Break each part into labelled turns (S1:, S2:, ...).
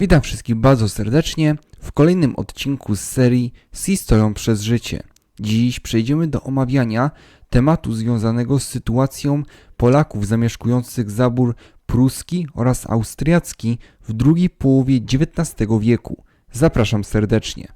S1: Witam wszystkich bardzo serdecznie w kolejnym odcinku z serii z historią przez życie. Dziś przejdziemy do omawiania tematu związanego z sytuacją Polaków zamieszkujących zabór pruski oraz austriacki w drugiej połowie XIX wieku. Zapraszam serdecznie.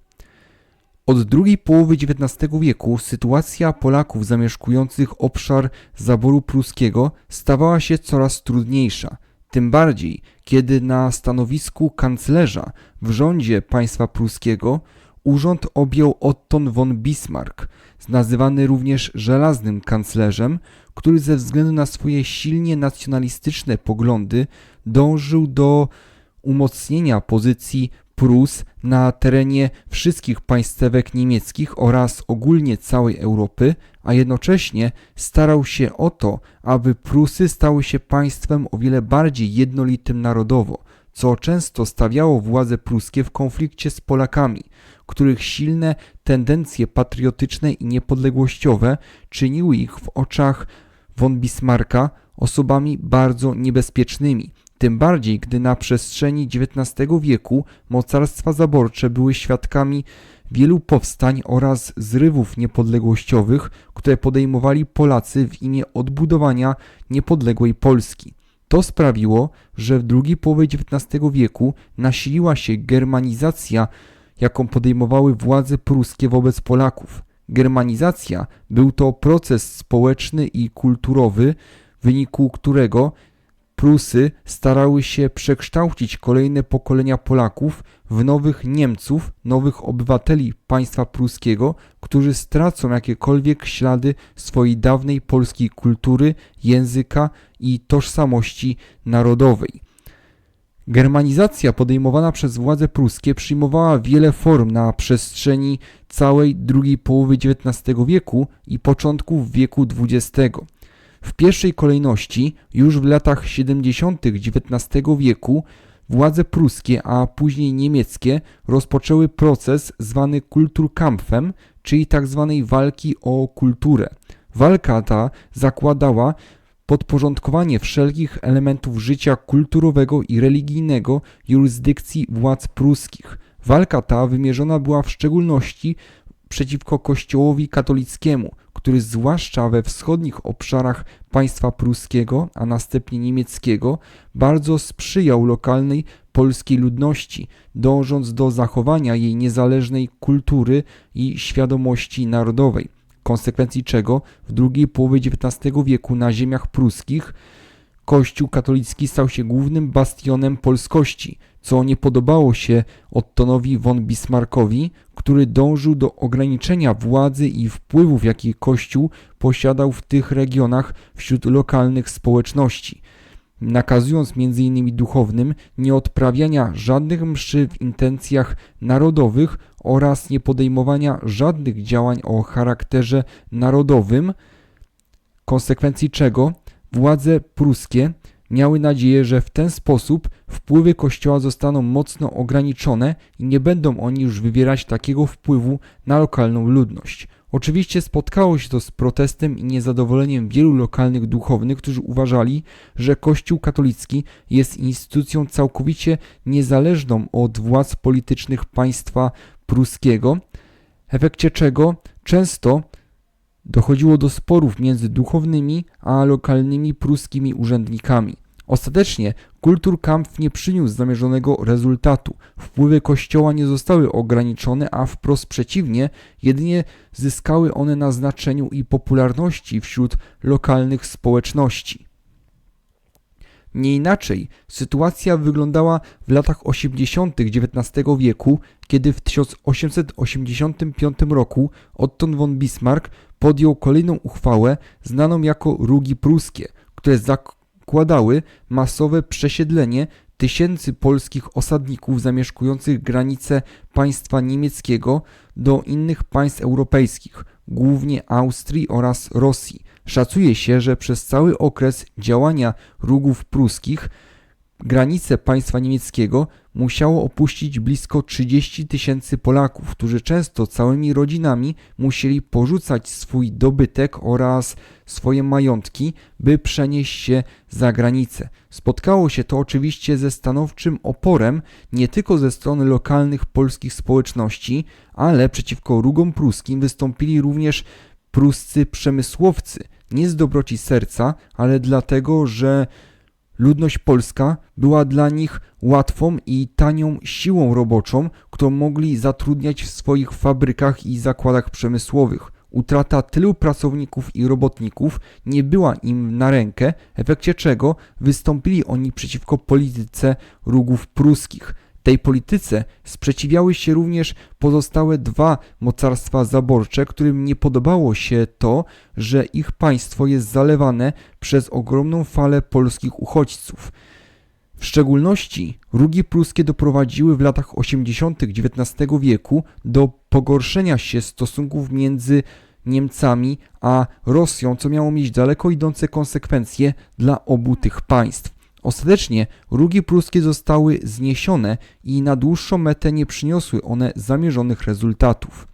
S1: Od drugiej połowy XIX wieku sytuacja Polaków zamieszkujących obszar zaboru pruskiego stawała się coraz trudniejsza. Tym bardziej, kiedy na stanowisku kanclerza w rządzie państwa pruskiego urząd objął Otton von Bismarck, nazywany również żelaznym kanclerzem, który ze względu na swoje silnie nacjonalistyczne poglądy dążył do umocnienia pozycji Prus na terenie wszystkich państwek niemieckich oraz ogólnie całej Europy, a jednocześnie starał się o to, aby Prusy stały się państwem o wiele bardziej jednolitym narodowo, co często stawiało władze pruskie w konflikcie z Polakami, których silne tendencje patriotyczne i niepodległościowe czyniły ich w oczach von Bismarcka osobami bardzo niebezpiecznymi, tym bardziej gdy na przestrzeni XIX wieku mocarstwa zaborcze były świadkami wielu powstań oraz zrywów niepodległościowych, które podejmowali Polacy w imię odbudowania niepodległej Polski. To sprawiło, że w drugiej połowie XIX wieku nasiliła się germanizacja, jaką podejmowały władze pruskie wobec Polaków. Germanizacja był to proces społeczny i kulturowy, w wyniku którego Prusy starały się przekształcić kolejne pokolenia Polaków w nowych Niemców, nowych obywateli państwa pruskiego, którzy stracą jakiekolwiek ślady swojej dawnej polskiej kultury, języka i tożsamości narodowej. Germanizacja podejmowana przez władze pruskie przyjmowała wiele form na przestrzeni całej drugiej połowy XIX wieku i początków wieku XX. W pierwszej kolejności, już w latach 70. XIX wieku, władze pruskie, a później niemieckie rozpoczęły proces zwany Kulturkampfem, czyli tzw. Tak walki o kulturę. Walka ta zakładała podporządkowanie wszelkich elementów życia kulturowego i religijnego jurysdykcji władz pruskich. Walka ta wymierzona była w szczególności przeciwko Kościołowi katolickiemu, który zwłaszcza we wschodnich obszarach państwa pruskiego, a następnie niemieckiego, bardzo sprzyjał lokalnej polskiej ludności, dążąc do zachowania jej niezależnej kultury i świadomości narodowej. Konsekwencji czego w drugiej połowie XIX wieku na ziemiach pruskich Kościół katolicki stał się głównym bastionem polskości, co nie podobało się Ottonowi von Bismarckowi, który dążył do ograniczenia władzy i wpływów, jakie Kościół posiadał w tych regionach wśród lokalnych społeczności, nakazując m.in. duchownym nie odprawiania żadnych mszy w intencjach narodowych oraz nie podejmowania żadnych działań o charakterze narodowym, konsekwencji czego władze pruskie miały nadzieję, że w ten sposób wpływy Kościoła zostaną mocno ograniczone i nie będą oni już wywierać takiego wpływu na lokalną ludność. Oczywiście spotkało się to z protestem i niezadowoleniem wielu lokalnych duchownych, którzy uważali, że Kościół katolicki jest instytucją całkowicie niezależną od władz politycznych państwa pruskiego, w efekcie czego często dochodziło do sporów między duchownymi a lokalnymi pruskimi urzędnikami. Ostatecznie Kulturkampf nie przyniósł zamierzonego rezultatu. Wpływy kościoła nie zostały ograniczone, a wprost przeciwnie, jedynie zyskały one na znaczeniu i popularności wśród lokalnych społeczności. Nie inaczej sytuacja wyglądała w latach 80. XIX wieku, kiedy w 1885 roku Otton von Bismarck podjął kolejną uchwałę znaną jako Rugi Pruskie, które zakładały masowe przesiedlenie tysięcy polskich osadników zamieszkujących granice państwa niemieckiego do innych państw europejskich, głównie Austrii oraz Rosji. Szacuje się, że przez cały okres działania rugów pruskich granice państwa niemieckiego musiało opuścić blisko 30 tysięcy Polaków, którzy często całymi rodzinami musieli porzucać swój dobytek oraz swoje majątki, by przenieść się za granicę. Spotkało się to oczywiście ze stanowczym oporem nie tylko ze strony lokalnych polskich społeczności, ale przeciwko rugom pruskim wystąpili również pruscy przemysłowcy, nie z dobroci serca, ale dlatego, że ludność polska była dla nich łatwą i tanią siłą roboczą, którą mogli zatrudniać w swoich fabrykach i zakładach przemysłowych. Utrata tylu pracowników i robotników nie była im na rękę, w efekcie czego wystąpili oni przeciwko polityce rugów pruskich. Tej polityce sprzeciwiały się również pozostałe dwa mocarstwa zaborcze, którym nie podobało się to, że ich państwo jest zalewane przez ogromną falę polskich uchodźców. W szczególności rugi pruskie doprowadziły w latach 80. XIX wieku do pogorszenia się stosunków między Niemcami a Rosją, co miało mieć daleko idące konsekwencje dla obu tych państw. Ostatecznie rugi pruskie zostały zniesione i na dłuższą metę nie przyniosły one zamierzonych rezultatów.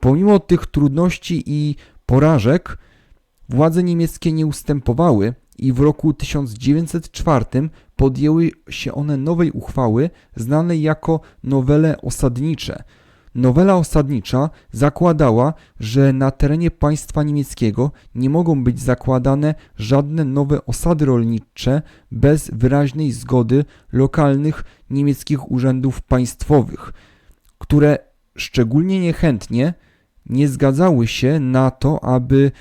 S1: Pomimo tych trudności i porażek, władze niemieckie nie ustępowały i w roku 1904 podjęły się one nowej uchwały znanej jako nowele osadnicze – Nowela osadnicza zakładała, że na terenie państwa niemieckiego nie mogą być zakładane żadne nowe osady rolnicze bez wyraźnej zgody lokalnych niemieckich urzędów państwowych, które szczególnie niechętnie nie zgadzały się na to, aby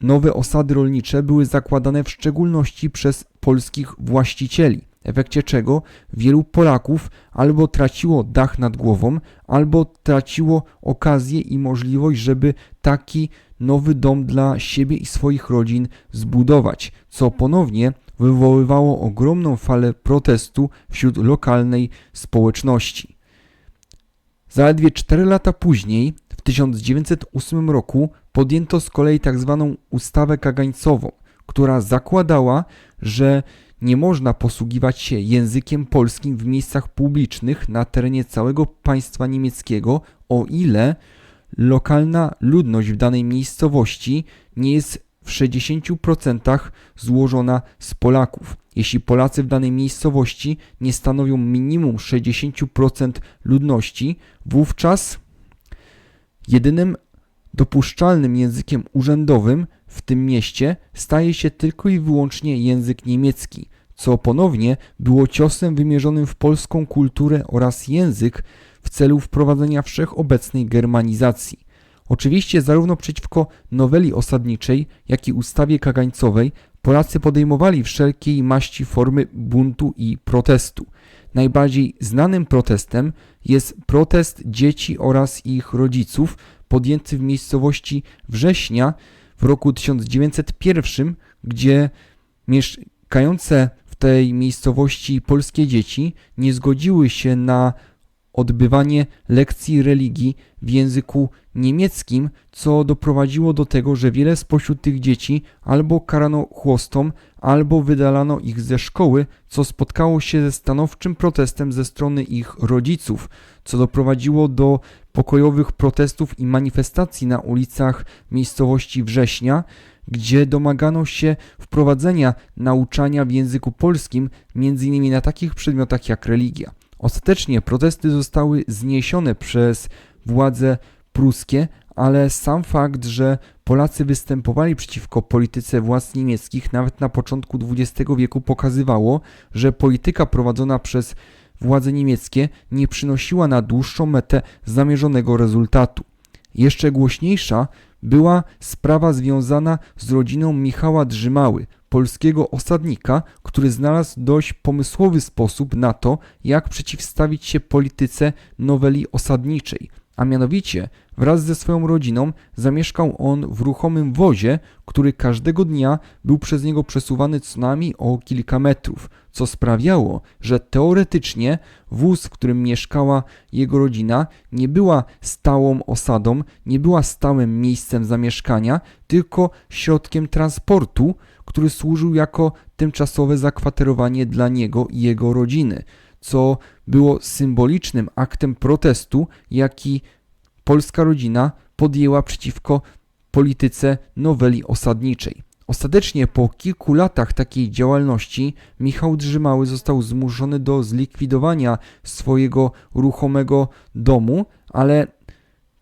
S1: nowe osady rolnicze były zakładane w szczególności przez polskich właścicieli w efekcie czego wielu Polaków albo traciło dach nad głową, albo traciło okazję i możliwość, żeby taki nowy dom dla siebie i swoich rodzin zbudować, co ponownie wywoływało ogromną falę protestu wśród lokalnej społeczności. Zaledwie 4 lata później, w 1908 roku, podjęto z kolei tzw. Tak ustawę kagańcową, która zakładała, że nie można posługiwać się językiem polskim w miejscach publicznych na terenie całego państwa niemieckiego, o ile lokalna ludność w danej miejscowości nie jest w 60% złożona z Polaków. Jeśli Polacy w danej miejscowości nie stanowią minimum 60% ludności, wówczas jedynym dopuszczalnym językiem urzędowym w tym mieście staje się tylko i wyłącznie język niemiecki, co ponownie było ciosem wymierzonym w polską kulturę oraz język w celu wprowadzenia wszechobecnej germanizacji. Oczywiście zarówno przeciwko noweli osadniczej, jak i ustawie kagańcowej Polacy podejmowali wszelkiej maści formy buntu i protestu. Najbardziej znanym protestem jest protest dzieci oraz ich rodziców podjęty w miejscowości Września w roku 1901, gdzie mieszkające w tej miejscowości polskie dzieci nie zgodziły się na odbywanie lekcji religii w języku niemieckim, co doprowadziło do tego, że wiele spośród tych dzieci albo karano chłostą, albo wydalano ich ze szkoły, co spotkało się ze stanowczym protestem ze strony ich rodziców, co doprowadziło do pokojowych protestów i manifestacji na ulicach miejscowości Września, gdzie domagano się wprowadzenia nauczania w języku polskim, m.in. na takich przedmiotach jak religia. Ostatecznie protesty zostały zniesione przez władze pruskie, ale sam fakt, że Polacy występowali przeciwko polityce władz niemieckich nawet na początku XX wieku pokazywało, że polityka prowadzona przez władze niemieckie nie przynosiła na dłuższą metę zamierzonego rezultatu. Jeszcze głośniejsza była sprawa związana z rodziną Michała Drzymały, polskiego osadnika, który znalazł dość pomysłowy sposób na to, jak przeciwstawić się polityce noweli osadniczej, a mianowicie wraz ze swoją rodziną zamieszkał on w ruchomym wozie, który każdego dnia był przez niego przesuwany co najmniej o kilka metrów, co sprawiało, że teoretycznie wóz, w którym mieszkała jego rodzina, nie była stałą osadą, nie była stałym miejscem zamieszkania, tylko środkiem transportu, który służył jako tymczasowe zakwaterowanie dla niego i jego rodziny, co było symbolicznym aktem protestu, jaki polska rodzina podjęła przeciwko polityce noweli osadniczej. Ostatecznie po kilku latach takiej działalności Michał Drzymały został zmuszony do zlikwidowania swojego ruchomego domu, ale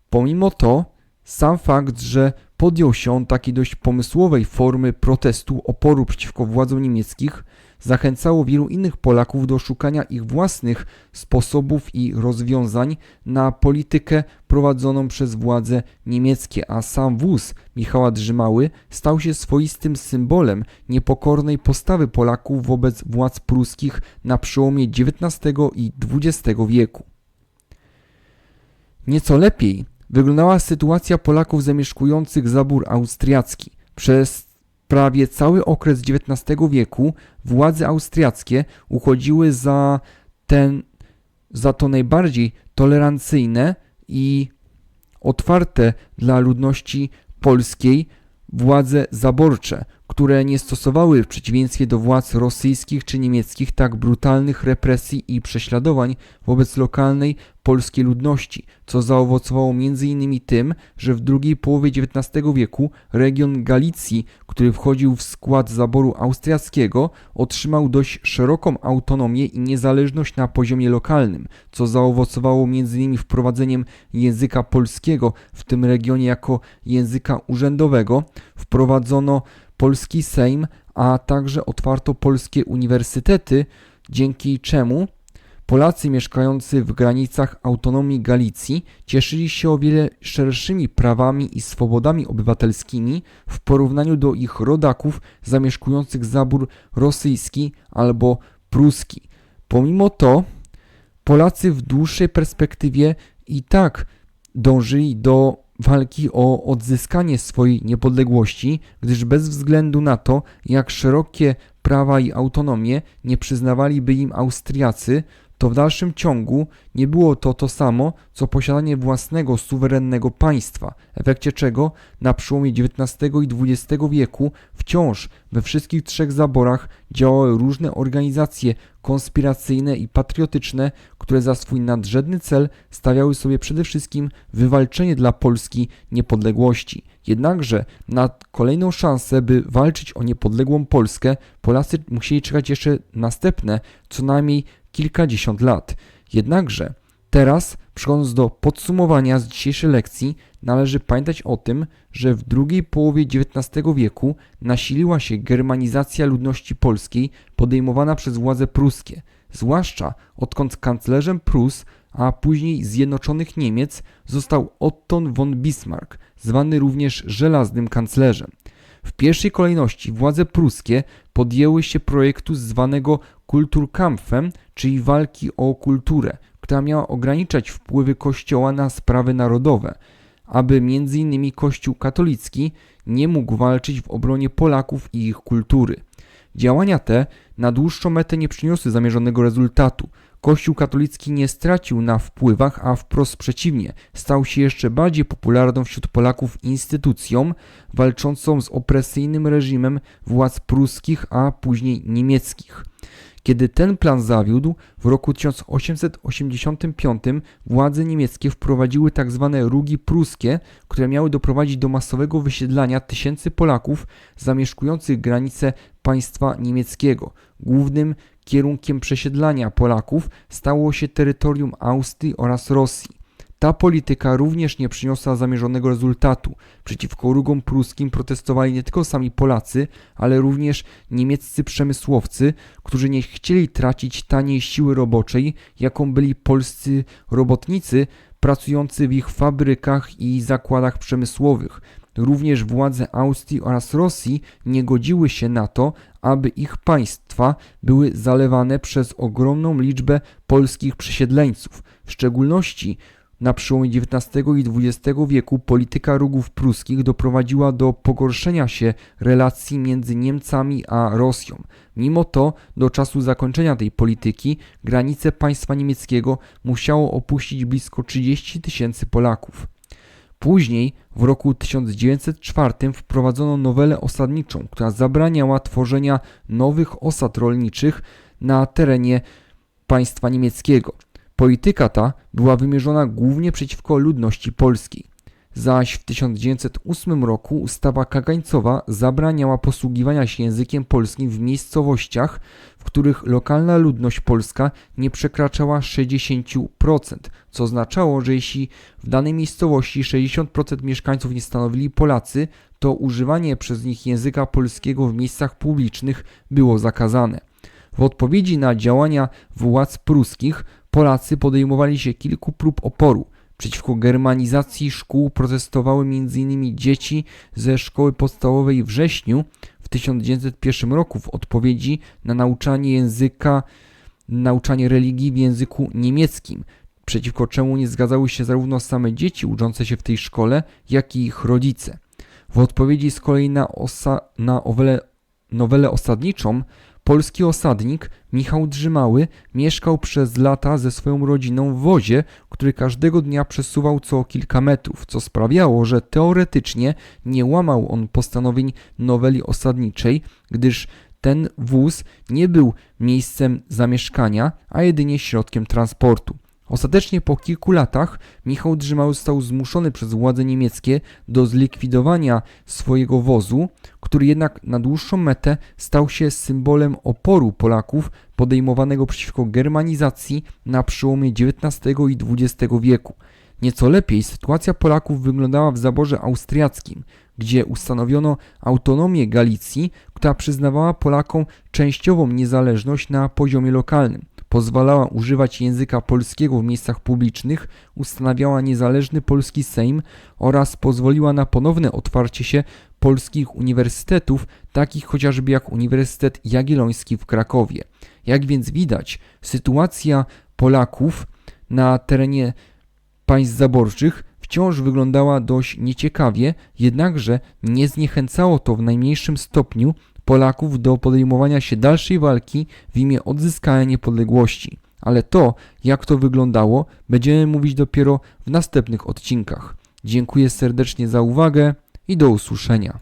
S1: pomimo to sam fakt, że podjął się on takiej dość pomysłowej formy protestu oporu przeciwko władzom niemieckich, zachęcało wielu innych Polaków do szukania ich własnych sposobów i rozwiązań na politykę prowadzoną przez władze niemieckie, a sam wóz Michała Drzymały stał się swoistym symbolem niepokornej postawy Polaków wobec władz pruskich na przełomie XIX i XX wieku. Nieco lepiej wyglądała sytuacja Polaków zamieszkujących zabór austriacki. Przez prawie cały okres XIX wieku władze austriackie uchodziły za, ten, za to najbardziej tolerancyjne i otwarte dla ludności polskiej władze zaborcze, które nie stosowały w przeciwieństwie do władz rosyjskich czy niemieckich tak brutalnych represji i prześladowań wobec lokalnej polskiej ludności, co zaowocowało m.in. tym, że w drugiej połowie XIX wieku region Galicji, który wchodził w skład zaboru austriackiego, otrzymał dość szeroką autonomię i niezależność na poziomie lokalnym, co zaowocowało m.in. wprowadzeniem języka polskiego w tym regionie jako języka urzędowego. Wprowadzono polski Sejm, a także otwarto polskie uniwersytety, dzięki czemu Polacy mieszkający w granicach autonomii Galicji cieszyli się o wiele szerszymi prawami i swobodami obywatelskimi w porównaniu do ich rodaków zamieszkujących zabór rosyjski albo pruski. Pomimo to Polacy w dłuższej perspektywie i tak dążyli do walki o odzyskanie swojej niepodległości, gdyż bez względu na to, jak szerokie prawa i autonomię nie przyznawaliby im Austriacy, to w dalszym ciągu nie było to to samo, co posiadanie własnego suwerennego państwa, w efekcie czego na przełomie XIX i XX wieku wciąż we wszystkich trzech zaborach działały różne organizacje konspiracyjne i patriotyczne, które za swój nadrzędny cel stawiały sobie przede wszystkim wywalczenie dla Polski niepodległości. Jednakże na kolejną szansę, by walczyć o niepodległą Polskę, Polacy musieli czekać jeszcze następne co najmniej kilkadziesiąt lat. Jednakże teraz, przechodząc do podsumowania z dzisiejszej lekcji, należy pamiętać o tym, że w drugiej połowie XIX wieku nasiliła się germanizacja ludności polskiej podejmowana przez władze pruskie, zwłaszcza odkąd kanclerzem Prus, a później Zjednoczonych Niemiec został Otton von Bismarck, zwany również żelaznym kanclerzem. W pierwszej kolejności władze pruskie podjęły się projektu zwanego Kulturkampfem, czyli walki o kulturę, która miała ograniczać wpływy Kościoła na sprawy narodowe, aby m.in. Kościół katolicki nie mógł walczyć w obronie Polaków i ich kultury. Działania te na dłuższą metę nie przyniosły zamierzonego rezultatu. Kościół katolicki nie stracił na wpływach, a wprost przeciwnie, stał się jeszcze bardziej popularną wśród Polaków instytucją walczącą z opresyjnym reżimem władz pruskich, a później niemieckich. Kiedy ten plan zawiódł, w roku 1885 władze niemieckie wprowadziły tzw. Tak rugi pruskie, które miały doprowadzić do masowego wysiedlania tysięcy Polaków zamieszkujących granice państwa niemieckiego. Głównym kierunkiem przesiedlania Polaków stało się terytorium Austrii oraz Rosji. Ta polityka również nie przyniosła zamierzonego rezultatu. Przeciwko rugom pruskim protestowali nie tylko sami Polacy, ale również niemieccy przemysłowcy, którzy nie chcieli tracić taniej siły roboczej, jaką byli polscy robotnicy pracujący w ich fabrykach i zakładach przemysłowych. Również władze Austrii oraz Rosji nie godziły się na to, aby ich państwa były zalewane przez ogromną liczbę polskich przesiedleńców. W szczególności Na przełomie XIX i XX wieku polityka rugów pruskich doprowadziła do pogorszenia się relacji między Niemcami a Rosją. Mimo to, do czasu zakończenia tej polityki, granice państwa niemieckiego musiało opuścić blisko 30 tysięcy Polaków. Później, w roku 1904, wprowadzono nowelę osadniczą, która zabraniała tworzenia nowych osad rolniczych na terenie państwa niemieckiego. Polityka ta była wymierzona głównie przeciwko ludności polskiej. Zaś w 1908 roku ustawa kagańcowa zabraniała posługiwania się językiem polskim w miejscowościach, w których lokalna ludność polska nie przekraczała 60%, co oznaczało, że jeśli w danej miejscowości 60% mieszkańców nie stanowili Polacy, to używanie przez nich języka polskiego w miejscach publicznych było zakazane. W odpowiedzi na działania władz pruskich Polacy podejmowali się kilku prób oporu. Przeciwko germanizacji szkół protestowały m.in. dzieci ze szkoły podstawowej Wrześniu w 1901 roku w odpowiedzi na nauczanie języka, nauczanie religii w języku niemieckim, przeciwko czemu nie zgadzały się zarówno same dzieci uczące się w tej szkole, jak i ich rodzice. W odpowiedzi z kolei na, osa, na owele, nowelę osadniczą Polski osadnik Michał Drzymały mieszkał przez lata ze swoją rodziną w wozie, który każdego dnia przesuwał co kilka metrów, co sprawiało, że teoretycznie nie łamał on postanowień noweli osadniczej, gdyż ten wóz nie był miejscem zamieszkania, a jedynie środkiem transportu. Ostatecznie po kilku latach Michał Drzymały został zmuszony przez władze niemieckie do zlikwidowania swojego wozu, który jednak na dłuższą metę stał się symbolem oporu Polaków podejmowanego przeciwko germanizacji na przełomie XIX i XX wieku. Nieco lepiej sytuacja Polaków wyglądała w zaborze austriackim, gdzie ustanowiono autonomię Galicji, która przyznawała Polakom częściową niezależność na poziomie lokalnym pozwalała używać języka polskiego w miejscach publicznych, ustanawiała niezależny polski Sejm oraz pozwoliła na ponowne otwarcie się polskich uniwersytetów, takich chociażby jak Uniwersytet Jagielloński w Krakowie. Jak więc widać, sytuacja Polaków na terenie państw zaborczych wciąż wyglądała dość nieciekawie, jednakże nie zniechęcało to w najmniejszym stopniu Polaków do podejmowania się dalszej walki w imię odzyskania niepodległości. Ale to, jak to wyglądało, będziemy mówić dopiero w następnych odcinkach. Dziękuję serdecznie za uwagę i do usłyszenia.